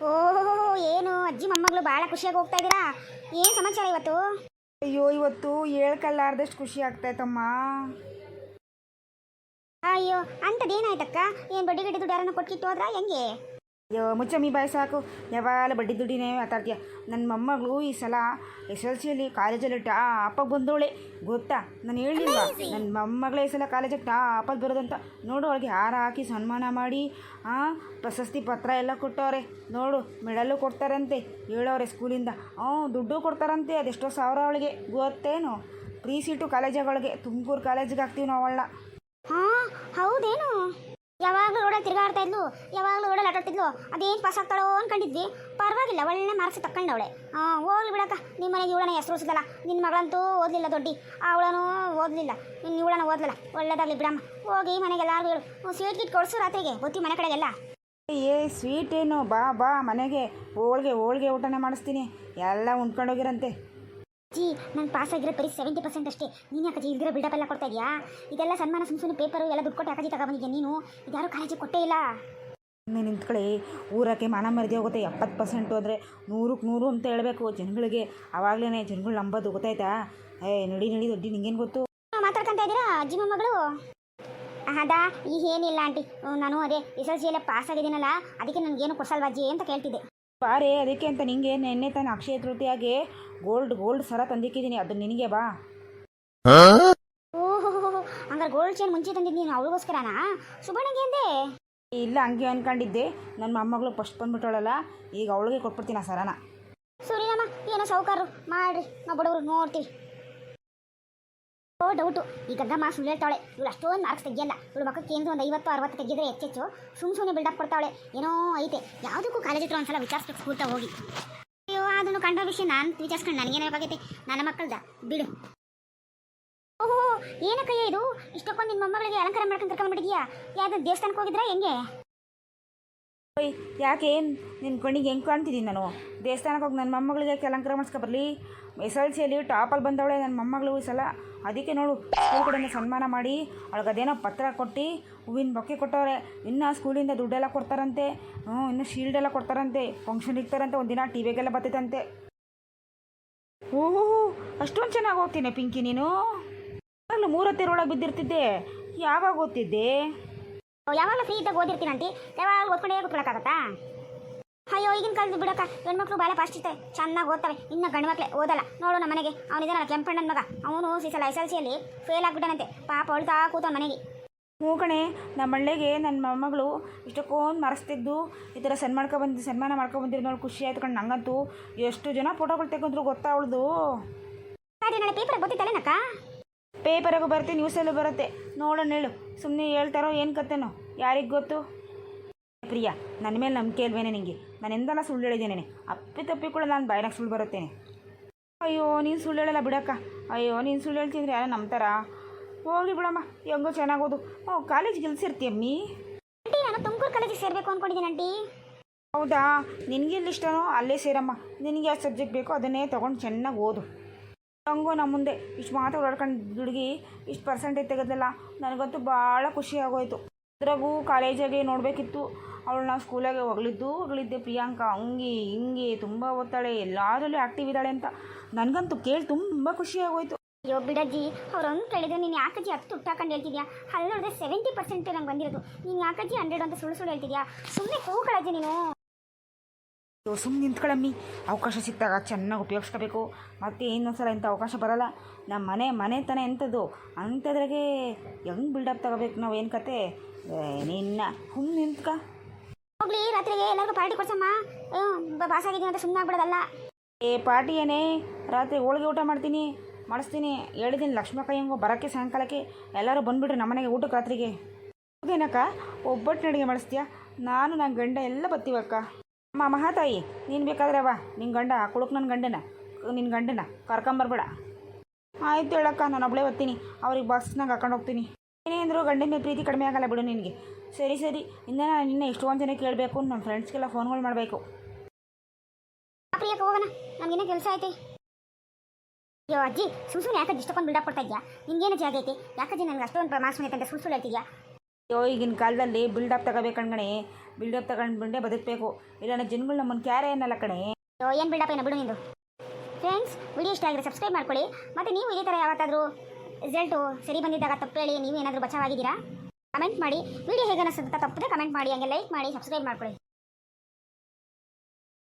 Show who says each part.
Speaker 1: ಓಹೋ ಏನು ಅಜ್ಜಿ ಮೊಮ್ಮಗಳು ಭಾಳ ಖುಷಿಯಾಗಿ ಹೋಗ್ತಾ ಇದ್ದೀರಾ ಏನು ಸಮಾಚಾರ ಇವತ್ತು?
Speaker 2: ಅಯ್ಯೋ ಇವತ್ತು ಹೇಳ್ಕಲ್ಲಾರ್ದಷ್ಟು ಖುಷಿ ಆಗ್ತಾಯ್ತಮ್ಮ.
Speaker 1: ಅಯ್ಯೋ ಅಂಥದ್ದೇನಾಯ್ತಕ್ಕ? ಏನ್ ಬಡ್ಡಿ ಗಡ್ಡಿ ದುಡ್ಡು ಯಾರನ್ನ ಕೊಟ್ಟಿತ್ತು ಹೋದ್ರಾ ಹೆಂಗೆ?
Speaker 2: ಅಯ್ಯೋ ಮುಚ್ಚಮ್ಮಿ ಬಾಯ್ ಸಾಕು. ಯಾವಾಗಲ ಬಡ್ಡಿ ದುಡ್ಡಿನೇ ಮಾತಾಡ್ತೀಯ. ನನ್ನ ಮೊಮ್ಮಗಳು ಈ ಸಲ ಎಸ್ ಎಲ್ ಸಿಯಲ್ಲಿ ಕಾಲೇಜಲ್ಲಿ ಟಾಪಾಗಿ ಬಂದೋಳೆ ಗೊತ್ತಾ? ನಾನು ಹೇಳಿಲ್ವ? ನನ್ನ ಮೊಮ್ಮಗಳೇ ಈ ಸಲ ಕಾಲೇಜಿಗೆ ಟಾಪಾಗಿ ಬರೋದಂತ. ನೋಡು ಅವಳಿಗೆ ಹಾರ ಹಾಕಿ ಸನ್ಮಾನ ಮಾಡಿ ಹಾಂ ಪ್ರಶಸ್ತಿ ಪತ್ರ ಎಲ್ಲ ಕೊಟ್ಟವ್ರೆ. ನೋಡು ಮೆಡಲು ಕೊಡ್ತಾರಂತೆ ಹೇಳೋರೆ ಸ್ಕೂಲಿಂದ. ಹ್ಞೂ ದುಡ್ಡು ಕೊಡ್ತಾರಂತೆ. ಅದೆಷ್ಟೋ ಸಾವಿರ ಅವಳಿಗೆ. ಗೊತ್ತೇನು? ಫ್ರೀ ಸೀಟು ಕಾಲೇಜಗಳಿಗೆ ತುಮಕೂರು ಕಾಲೇಜಿಗೆ ಹಾಕ್ತೀವಿ ನಾವು ಅವಳ
Speaker 1: ಹಾಂ ಹೌದೇನು? ಯಾವಾಗಲೂ ರೋಡಲ್ಲಿ ತಿರುಗಾಡ್ತಾ ಇದ್ಲು, ಯಾವಾಗಲೂ ರೋಡಲ್ಲಿ ಆಟಾಡ್ತಿದ್ಲು ಅದೇನು ಪಾಸ್ ಆಗ್ತಾಳೋ ಅನ್ಕೊಂಡಿದ್ವಿ ಪರವಾಗಿಲ್ಲ, ಒಳ್ಳೆ ಮಾರ್ಕ್ಸ್ ತಕೊಂಡವಳೆ ಹಾಂ, ಹೋಗ್ಲಿ ಬಿಡಕ್ಕ ನಿಮ್ಮ ಮನೆಗೆ ಇವಳನ್ನ ಹೆಸರು ಸಿಗಲ್ಲ ನಿನ್ನ ಮಗಳಂತೂ ಓದಲಿಲ್ಲ ದೊಡ್ಡಿ. ಅವಳನು ಓದಲಿಲ್ಲ. ಇನ್ನು ಇವಳನ್ನ ಓದಲಿಲ್ಲ. ಒಳ್ಳೇದಾಗಲಿ ಬಿಡಮ್ಮ. ಹೋಗಿ ಮನೆಗೆ ಎಲ್ಲರಿಗೂ ಹೇಳು. ಸ್ವೀಟ್ ಗಿಟ್ ಕೊಡಿಸು ರಾತ್ರಿಗೆ, ಗೊತ್ತಿ ಮನೆ ಕಡೆಗೆಲ್ಲ.
Speaker 2: ಏ ಸ್ವೀಟ್ ಏನು? ಬಾ ಬಾ ಮನೆಗೆ. ಹೋಳ್ಗೆ ಹೋಳ್ಗೆ ಊಟನೇ ಮಾಡಿಸ್ತೀನಿ. ಎಲ್ಲ ಉಂಡ್ಕೊಂಡೋಗಿರಂತೆ
Speaker 1: ಜಿ ನಾನು ಪಾಸ್ ಆಗಿರೋ ಬರೀ ಸೆವೆಂಟಿ ಪರ್ಸೆಂಟ್ ಅಷ್ಟೇ. ನೀನು ಯಾಕೆ ಇಲ್ದಿರೋ ಬಿಲ್ಡಪ್ ಎಲ್ಲ ಕೊಡ್ತಾ ಇದೆಯಾ? ಇದೆಲ್ಲ ಸನ್ಮಾನ ಸುಮ್ಮ ಸುಮ್ಮನೆ ಪೇಪರು ಎಲ್ಲ ದುಡ್ಡು ಕೊಟ್ಟು ಯಾಕೆ ತಗೊಬಂದಿದ್ಯಾ ನೀನು? ಇದ್ಯಾರು ಕಾಲೇಜಿಗೆ ಕೊಟ್ಟೇ ಇಲ್ಲ.
Speaker 2: ನೀನು ನಿಂತ್ಕೊಳ್ಳಿ. ಊರಕ್ಕೆ ಮಾನ ಮರದಿ ಹೋಗುತ್ತೆ. ಎಪ್ಪತ್ತು ಪರ್ಸೆಂಟ್ ಅಂದರೆ ನೂರಕ್ಕೆ ನೂರು ಅಂತ ಹೇಳಬೇಕು ಜನಗಳಿಗೆ. ಆವಾಗಲೇ ಜನಗಳು ನಂಬೋದು ಗೊತ್ತಾಯ್ತಾ? ಏ ನಡಿ ನಡಿ ದೊಡ್ಡಿ ನಿಂಗೇನು ಗೊತ್ತು?
Speaker 1: ಮಾತಾಡ್ಕೊಂತ ಇದ್ದೀರಾ ಅಜ್ಜಿ ಮೊಮ್ಮಗಳು? ಅದಾ ಈ ಏನಿಲ್ಲ ಆಂಟಿ. ನಾನು ಅದೇ ಎಸ್ ಎಲ್ ಸಿ ಎಲ್ಲ ಪಾಸ್ ಆಗಿದ್ದೀನಲ್ಲ ಅದಕ್ಕೆ ನನಗೇನು ಕೊಡ್ಸಲ್ವಾ ಅಜ್ಜಿ ಅಂತ ಕೇಳ್ತಿದ್ದೆ.
Speaker 2: ಬಾರೆ ಅದಕ್ಕೆ ಅಂತ ನಿಂಗೆ ನೆನ್ನೆ ತಾನು ಅಕ್ಷಯ ತೃತೀಯಾಗೆ ಗೋಲ್ಡ್ ಗೋಲ್ಡ್ ಸರ ತಂದಿಕ್ಕಿದ್ದೀನಿ ಅದು ನಿನಗೆ ಬಾ.
Speaker 1: ಓಹೋ ಹಂಗಾರೆ ಗೋಲ್ಡ್ ಚೈನ್ ಮುಂಚೆ ತಂದಿದ್ದೀನಿ ಅವಳಿಗೋಸ್ಕರನಾ ಸುಬಣ್ಣಗೆ ಅಂದೆ.
Speaker 2: ಇಲ್ಲ ಹಂಗೆ ಅನ್ಕೊಂಡಿದ್ದೆ. ನನ್ನ ಮೊಮ್ಮಗಳು ಫಸ್ಟ್ ಬಂದ್ಬಿಟ್ಟಳಲ್ಲ ಈಗ ಅವಳಿಗೆ ಕೊಟ್ಬಿಡ್ತೀನಿ ಆ ಸರನ
Speaker 1: ಸುರಿನಮ್ಮ ಏನೋ ಸೌಕಾರು ಮಾಡ್ರಿ. ನಾವು ಬಡವರು ನೋಡ್ತೀವಿ. ಓ ಡೌಟು ಈ ಗಂಗಮ್ಮ ಸುಳ್ಳು ಹೇಳ್ತಾಳೆ ಇವಳು ಅಷ್ಟೊಂದು ಮಾರ್ಕ್ಸ್ ತೆಗಿಯಲ್ಲ. ಇವಳು ಮಕ್ಕಳು ಏನು ಒಂದು ಐವತ್ತು ಅರವತ್ತು ತೆಗೆದ್ರೆ ಹೆಚ್ಚೆಚ್ಚು ಸುಮ್ ಸುಮ್ಮನೆ ಬಿಲ್ಡಪ್ ಕೊಡ್ತಾಳೆ ಏನೋ ಐತೆ. ಯಾವುದಕ್ಕೂ ಕಾಲೇಜ್ ಹತ್ರ ಒಂದ್ಸಲ ವಿಚಾರಿಸ್ಬೇಕು ಸ್ಕೂಲ್ತಾ ಹೋಗಿ. ಕಂಡ ವಿಷಯ ನಾನು ವಿಚಾರಿಸ್ಕೊಂಡು ನನಗೇನಾಗೈತೆ ನನ್ನ ಮಕ್ಕಳ್ದ. ಬಿಡು. ಓಹೋ, ಏನಕ್ಕಯ್ಯ ಇದು? ಇಷ್ಟಕ್ಕೊಂದು ನಿಮ್ಮ ಮೊಮ್ಮಗಳಿಗೆ ಅಲಂಕಾರ ಮಾಡ್ಕೊಂಡು ಕರ್ಕೊಂಡ್ಬಿಟ್ಟಿದ್ಯಾ ಯಾವ್ದು ದೇವಸ್ಥಾನಕ್ಕೆ ಹೋಗಿದ್ರಾ ಹೆಂಗೆ?
Speaker 2: ಓಯ್, ಯಾಕೆ? ನಿನ್ನ ಕಣ್ಣಿಗೆ ಹೆಂಗೆ ಕಾಣ್ತಿದ್ದೀನಿ ನಾನು? ದೇವಸ್ಥಾನಕ್ಕೆ ಹೋಗಿ ನನ್ನ ಮೊಮ್ಮಗಳಿಗೆ ಅಲಂಕಾರ ಮಾಡಿಸ್ಕೊ ಬರಲಿ. ಎಸ್ ಎಲ್ ಸಿಯಲ್ಲಿ ಟಾಪಲ್ಲಿ ಬಂದವಳೆ ನನ್ನ ಮೊಮ್ಮಗಳು ಈ ಸಲ. ಅದಕ್ಕೆ ನೋಡು ಸ್ಕೂಲ್ ಕಡೆಯಿಂದ ಸನ್ಮಾನ ಮಾಡಿ. ಅವಳಿಗೆ ಅದೇನೋ ಪತ್ರ ಕೊಟ್ಟು, ಹೂವಿನ ಬೊಕ್ಕೆ ಕೊಟ್ಟವ್ರೆ. ಇನ್ನೂ ಸ್ಕೂಲಿಂದ ದುಡ್ಡೆಲ್ಲ ಕೊಡ್ತಾರಂತೆ. ಹ್ಞೂ ಇನ್ನೂ ಶೀಲ್ಡ್ ಎಲ್ಲ ಕೊಡ್ತಾರಂತೆ. ಫಂಕ್ಷನ್ ಇರ್ತಾರಂತೆ ಒಂದಿನ ಟಿ ವಿಗೆಲ್ಲ ಬರ್ತೈತಂತೆ ಓಹೋ ಅಷ್ಟೊಂದು ಚೆನ್ನಾಗಿ ಓದ್ತೀನಿ ಪಿಂಕಿ ನೀನು. ಮೂರತ್ತೆರೊಳಗೆ ಬಿದ್ದಿರ್ತಿದ್ದೆ. ಯಾವಾಗ ಓದ್ತಿದ್ದೆ?
Speaker 1: ಯಾವಾಗ ಫ್ರೀ ಇದ್ದಾಗ ಓದಿರ್ತೀನಿ ಆಂಟಿ? ಯಾವಾಗ ಓದ್ಕೊಂಡೇ ಕೂತ್ಕೊಳಕ್ಕಾಗತ್ತಾ? ಅಯ್ಯೋ ಈಗಿನ ಕಾಲದ ಬಿಡಕ್ಕ. ಹೆಣ್ಮಕ್ಳು ಭಾಳ ಫಾಸ್ಟ್ ಇರ್ತಾರೆ. ಚೆನ್ನಾಗಿ ಓದ್ತವೆ. ಇನ್ನು ಗಂಡು ಮಕ್ಕಳೇ ಓದಲ್ಲ. ನೋಡು ನಮ್ಮ ಮನೆಗೆ. ಅವನಿದ್ದಾನಲ್ಲ ಕೆಂಪಣ್ಣನ ಮಗ. ಅವನು ಈ ಸಲ ಎಸ್ ಎಲ್ ಸಿಯಲ್ಲಿ ಫೇಲ್ ಆಗ್ಬಿಟ್ಟನಂತೆ. ಪಾಪ ಅಳ್ತಾ ಕೂತ ಮನೆಗೆ.
Speaker 2: ಹ್ಞೂ ಕಣೆ ನಮ್ಮ ಹಳ್ಳಿಗೆ ನನ್ನ ಮೊಮ್ಮಗಳು ಇಷ್ಟಕ್ಕೊಂದು ಮರೆಸ್ತಿದ್ದು ಈ ಥರ ಸನ್ ಮಾಡ್ಕೊಬಂದು ಸನ್ಮಾನ ಮಾಡ್ಕೊಬಂದಿರೋ ನೋಡಿ ಖುಷಿ ಆಯ್ತು ಕಣ್ ನಂಗಂತೂ. ಎಷ್ಟು ಜನ ಫೋಟೋಗಳು ತೆಗೆದ್ರು ಗೊತ್ತಾ ಅವಳದು?
Speaker 1: ಅದೇ ನಾಳೆ ಪೇಪರ್ ಗೊತ್ತಿತ್ತಲ್ಲೇನಕ್ಕ?
Speaker 2: ಪೇಪರಾಗೂ ಬರುತ್ತೆ ನ್ಯೂಸಲ್ಲೂ ಬರುತ್ತೆ. ನೋಡೋಣ ಹೇಳು. ಸುಮ್ಮನೆ ಹೇಳ್ತಾರೋ ಏನು ಕತೆನೋ? ಯಾರಿಗೆ ಗೊತ್ತು? ಪ್ರಿಯ ನನ್ನ ಮೇಲೆ ನಂಬಿಕೆ ಇಲ್ವೇನೆ ನಿಂಗೆ? ನಾನು ಎಂದಲ್ಲ ಸುಳ್ಳು ಹೇಳಿದ್ದೇನೆ ಅಪ್ಪಿ ತಪ್ಪಿ ಕೂಡ ನಾನು ಬಾಯಿನಾಗ ಸುಳ್ಳು ಬರುತ್ತೇನೆ. ಅಯ್ಯೋ ನೀನು ಸುಳ್ಳು ಹೇಳಲ್ಲ ಬಿಡಕ್ಕ. ಅಯ್ಯೋ ನೀನು ಸುಳ್ಳು ಹೇಳ್ತಿದ್ರೆ ಯಾರೋ ನಂಬ್ತಾರಾ? ಹೋಗ್ಲಿ ಬಿಡಮ್ಮ ಹೆಂಗೋ ಚೆನ್ನಾಗಿ ಓದು ಕಾಲೇಜ್ ಗೆಲ್ಸಿರ್ತಿ ಅಮ್ಮಿ?
Speaker 1: ಆಂಟಿ ನಾನು ತುಮಕೂರು ಕಾಲೇಜಿಗೆ ಸೇರಬೇಕು ಅಂದ್ಕೊಂಡಿದ್ದೀನಿ ಆಂಟಿ.
Speaker 2: ಹೌದಾ? ನಿನಗೆ ಇಲ್ಲಿಷ್ಟನೋ ಅಲ್ಲೇ ಸೇರಮ್ಮ. ನಿನಗೆ ಯಾವ ಸಬ್ಜೆಕ್ಟ್ ಬೇಕೋ ಅದನ್ನೇ ತೊಗೊಂಡು ಚೆನ್ನಾಗಿ ಓದು. ಹಂಗೋ ನಮ್ಮ ಮುಂದೆ. ಇಷ್ಟು ಮಾತು ಓಡಾಡ್ಕೊಂಡು ಹುಡುಗಿ ಇಷ್ಟು ಪರ್ಸೆಂಟೇಜ್ ತೆಗೆದಲ್ಲ ನನಗಂತೂ ಭಾಳ ಖುಷಿ ಆಗೋಯ್ತು. ಅದ್ರಾಗೂ ಕಾಲೇಜಾಗೆ ನೋಡಬೇಕಿತ್ತು. ಅವಳು ನಾವು ಸ್ಕೂಲಾಗೆ ಹೊಗಳಿದ್ದು, ಹೊಗಳಿದ್ದೆ ಪ್ರಿಯಾಂಕಾ. ಹಂಗೆ, ಹಿಂಗೆ, ತುಂಬ ಓದ್ತಾಳೆ ಎಲ್ಲದರಲ್ಲೂ ಆ್ಯಕ್ಟಿವ್ ಇದ್ದಾಳೆ ಅಂತ. ನನಗಂತೂ ಕೇಳಿ ತುಂಬ ಖುಷಿ ಆಗೋಯ್ತು.
Speaker 1: ಅಯ್ಯೋ ಬಿಡಜ್ಜಿ, ಅವ್ರು ಅಂತ ಹೇಳಿದ್ರು ನೀನು ಯಾಕಜ್ಜಿ ಹತ್ತು ತುಟ್ಟಾಕೊಂಡು ಹೇಳ್ತಿದ್ಯಾ? ಅಲ್ಲಿ ನೋಡಿದ್ರೆ ಸೆವೆಂಟಿ ಪರ್ಸೆಂಟ್ ನಂಗೆ ಬಂದಿರೋದು. ನೀನು ಯಾಕಜ್ಜಿ ಹಂಡ್ರೆಡ್ ಅಂತ ಸುಳ್ಳು ಸುಳ್ಳು ಹೇಳ್ತಿದ್ಯಾ? ಸುಮ್ಮನೆ ಕೂಗಳಜ್ಜಿ ನೀನು.
Speaker 2: ಸುಮ್ಮನೆ ನಿಂತ್ಕೊಳ್ಳಮ್ಮಿ ಅವಕಾಶ ಸಿಕ್ಕಾಗ ಚೆನ್ನಾಗಿ ಉಪಯೋಗಿಸ್ಕೋಬೇಕು. ಮತ್ತೆ ಇನ್ನೊಂದ್ಸಲ ಇಂಥ ಅವಕಾಶ ಬರಲ್ಲ. ನಮ್ಮ ಮನೆ ಮನೆ ತಾನೇ ಎಂಥದ್ದು. ಅಂಥದ್ರಾಗೆ ಹೆಂಗೆ ಬಿಲ್ಡಪ್ ತಗೋಬೇಕು ನಾವು ಏನು ಕತೆ? ನಿನ್ನ ಹುಮ್ ನಿಂತ್ಕ.
Speaker 1: ಹೋಗ್ಲಿ ರಾತ್ರಿಗೆ ಎಲ್ಲರಿಗೂ ಪಾರ್ಟಿ ಕೊಡ್ಸಮ್ಮ. ಪಾಸ್ ಆಗಿದ್ದೀನಿ ಅಂತ ಸುಮ್ಮನೆ ಆಗ್ಬಿಡೋದಲ್ಲ.
Speaker 2: ಏ ಪಾರ್ಟಿ ಏನೇ? ರಾತ್ರಿ ಹೋಳಿಗೆ ಊಟ ಮಾಡ್ತೀನಿ ಮಾಡಿಸ್ತೀನಿ. ಹೇಳಿದ್ದೀನಿ ಲಕ್ಷ್ಮಕ್ಕ ಹೆಂಗೋ ಬರೋಕ್ಕೆ ಸಾಯಂಕಾಲಕ್ಕೆ. ಎಲ್ಲರೂ ಬಂದುಬಿಡ್ರಿ ನಮ್ಮನೆಗೆ ಊಟಕ್ಕೆ ರಾತ್ರಿಗೆ. ಏನಕ್ಕ ಒಬ್ಬಟ್ಟು ಅಡುಗೆ ಮಾಡಿಸ್ತೀಯಾ? ನಾನು ನನ್ನ ಗಂಡ ಎಲ್ಲ ಬತ್ತೀವಕ್ಕ ಅಮ್ಮ ಮಹಾತಾಯಿ ನೀನು ಬೇಕಾದ್ರೆ ಬಾ. ನಿನ್ನ ಗಂಡ ಕುಳುಕ್ ನನ್ನ ಗಂಡನ ನಿನ್ನ ಗಂಡನ ಕರ್ಕೊಂಬರ್ಬೇಡ ಆಯ್ತು ಹೇಳಕ್ಕ ನಾನು ಒಬ್ಬಳೇ ಓದ್ತೀನಿ ಅವ್ರಿಗೆ ಬಸ್ನಾಗ ಹಾಕೊಂಡು ಹೋಗ್ತೀನಿ. ಏನೇ ಅಂದರೂ ಗಂಡನ ಮೇಲೆ ಪ್ರೀತಿ ಕಡಿಮೆ ಆಗಲ್ಲ ಬಿಡು ನಿನಗೆ. ಸರಿ ಸರಿ. ಇನ್ನು ನಾನು ನಿನ್ನೆ ಎಷ್ಟೊಂದು ಜನ ಕೇಳಬೇಕು ನಮ್ಮ ಫ್ರೆಂಡ್ಸ್ಗೆಲ್ಲ ಫೋನ್ಗಳು ಮಾಡಬೇಕು.
Speaker 1: ಪ್ರಿಯಕ್ಕೆ ಹೋಗೋಣ. ನಮಗೇನೋ ಕೆಲಸ ಐತೆ. ಅಯ್ಯೋ ಅಜ್ಜಿ ಸುಮ್ ಸುಮ್ಮನೆ ಯಾಕೆ ಇಷ್ಟೊಂದು ಬಿಲ್ಡಪ್ ಕೊಡ್ತಾ ಇದೆಯಾ? ನಿಂಗೇನು ಜಾಗ ಐತೆ? ಯಾಕಜ್ಜಿ ನನಗೆ ಅಷ್ಟೊಂದು ಮಾಡಿದೆ ಅಂತ ಸುಳ್ಳು ಸುಳ್ಳು ಹೇಳ್ತಿದ್ಯಾ?
Speaker 2: ಅಯ್ಯೋ ಈಗಿನ ಕಾಲದಲ್ಲಿ ಬಿಲ್ಡಪ್ ತಗೋಬೇಕು ಕಣ್ಗಣೆ ಬಿಲ್ಡಪ್ ತಗೊಂಡು ಬಂಡೆ ಬದುಕಬೇಕು. ಇಲ್ಲಾಂದ್ರೆ ಜನಗಳು ನಮ್ಮನ್ನು ಕ್ಯಾರೆ ಏನಲ್ಲ ಕಣೆ.
Speaker 1: ಏನು ಬಿಲ್ಡಪ್ ಏನೋ ಬಿಡು ನಿಂದು. ಫ್ರೆಂಡ್ಸ್ ವಿಡಿಯೋ ಇಷ್ಟ ಆಗಿದ್ರೆ ಸಬ್ಸ್ಕ್ರೈಬ್ ಮಾಡ್ಕೊಳ್ಳಿ. ಮತ್ತು ನೀವು ಇದೇ ಥರ ಯಾವತ್ತಾದರೂ ರಿಸಲ್ಟು ಸರಿ ಬಂದಿದ್ದಾಗ ಹೇಳಿ, ನೀವು ಏನಾದರೂ ಬಚಾವಾಗಿದ್ದೀರಾ ಕಮೆಂಟ್ ಮಾಡಿ. ವಿಡಿಯೋ ಹೇಗೆ ಅನಿಸುತ್ತೆ ತಪ್ಪದೆ ಕಮೆಂಟ್ ಮಾಡಿ. ಹಂಗೆ ಲೈಕ್ ಮಾಡಿ ಸಬ್ಸ್ಕ್ರೈಬ್ ಮಾಡ್ಕೊಳ್ಳಿ.